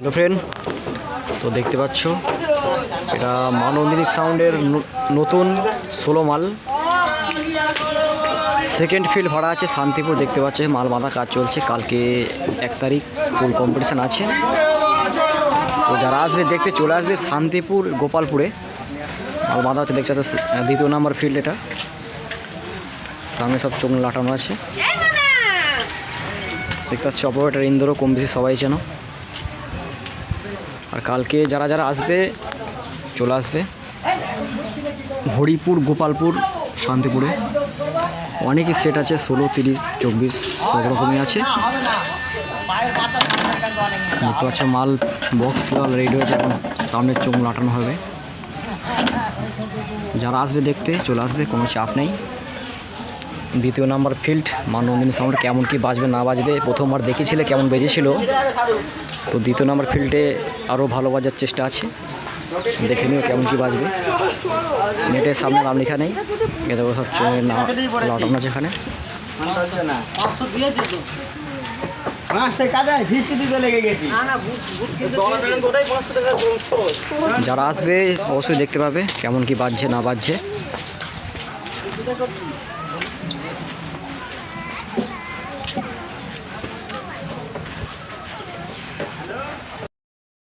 Hello friend, তো দেখতে পাচ্ছ, এটা মানন্দিনী সাউন্ডের নতুন ষোলো মাল। সেকেন্ড ফিল্ড ভাড়া আছে শান্তিপুর, দেখতে পাচ্ছ মাল বাঁধা কাজ চলছে, কালকে এক তারিখ ফুল কম্পিটিশান আছে। তো যারা আসবে, দেখতে চলে আসবে শান্তিপুর, গোপালপুরে। মাল বাঁধা হচ্ছে, দেখতে পাচ্ছ দ্বিতীয় নাম্বার ফিল্ড এটা। সামনে সব চোখ লাটানো আছে। দেখতে পাচ্ছ অপারেটার ইন্দোরও কম বেশি সবাই চেনো। আর কালকে যারা যারা আসবে, চলে আসবে। হরিপুর, গোপালপুর, শান্তিপুরে। অনেকই সেট আছে, ষোলো, তিরিশ, চব্বিশ, সব রকমই আছে। দেখতে পাচ্ছ মাল বক্স পুরো রেডি হয়েছে, এখন সামনের চোখ লাটানো হবে। যারা আসবে দেখতে, চলে আসবে, কোনো চাপ নেই। দ্বিতীয় নাম্বার ফিল্ড মানন্দিনী সাউন্ড কেমন কি বাজবে, না বাজবে, প্রথমবার দেখেছিলে কেমন বেজেছিল? তো দ্বিতীয় নাম্বার ফিল্ডে আরও ভালো বাজার চেষ্টা আছে। দেখে নিও কেমন কি বাজবে। নেটের সামনে নাম লেখা নেই। এ দেখো সব লাটানো আছে এখানে। যারা আসবে, অবশ্যই দেখতে পাবে কেমন কি বাজছে, না বাজছে। 那个。